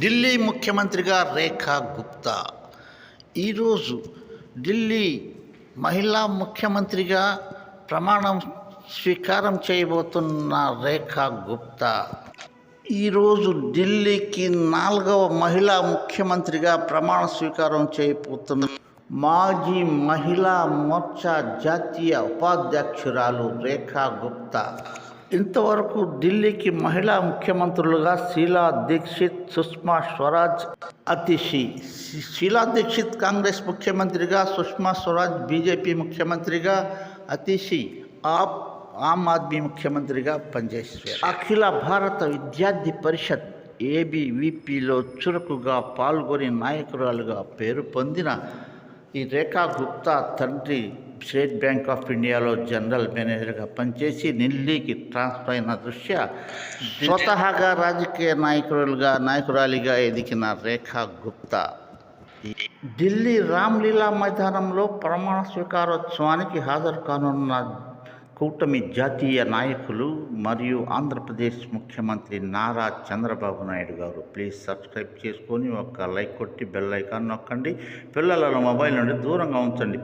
ఢిల్లీ ముఖ్యమంత్రిగా రేఖా గుప్తా. ఈరోజు ఢిల్లీ మహిళా ముఖ్యమంత్రిగా ప్రమాణం స్వీకారం చేయబోతున్న రేఖా గుప్తా. ఈరోజు ఢిల్లీకి నాలుగవ మహిళా ముఖ్యమంత్రిగా ప్రమాణ స్వీకారం చేయబోతున్న మాజీ మహిళా మోర్చా జాతీయ ఉపాధ్యక్షురాలు రేఖా గుప్తా. ఇంతవరకు ఢిల్లీకి మహిళా ముఖ్యమంత్రులుగా శీలా దీక్షిత్ సుష్మా స్వరాజ్ అతిషి శీలా దీక్షిత్ కాంగ్రెస్ ముఖ్యమంత్రిగా సుష్మా స్వరాజ్ బీజేపీ ముఖ్యమంత్రిగా అతిషి ఆప్ ఆమ్ ఆద్మీ ముఖ్యమంత్రిగా పనిచేశారు అఖిల భారత విద్యార్థి పరిషత్ ఏబీవీపీలో చురుకుగా పాల్గొని నాయకురాలుగా పేరు పొందిన ఈ రేఖా గుప్తా తండ్రి స్టేట్ బ్యాంక్ ఆఫ్ ఇండియాలో జనరల్ మేనేజర్గా పనిచేసి ఢిల్లీకి ట్రాన్స్ఫర్ అయిన దృష్ట్యా స్వతహాగా రాజకీయ నాయకులుగా నాయకురాలిగా ఎదిగిన రేఖా గుప్తా. ఢిల్లీ రామ్లీలా మైదానంలో ప్రమాణ స్వీకారోత్సవానికి హాజరు కానున్న కూటమి జాతీయ నాయకులు మరియు ఆంధ్రప్రదేశ్ ముఖ్యమంత్రి నారా చంద్రబాబు నాయుడు గారు. ప్లీజ్ సబ్స్క్రైబ్ చేసుకొని ఒక లైక్ కొట్టి బెల్ ఐకాన్ నొక్కండి. పిల్లలను మొబైల్ నుండి దూరంగా ఉంచండి.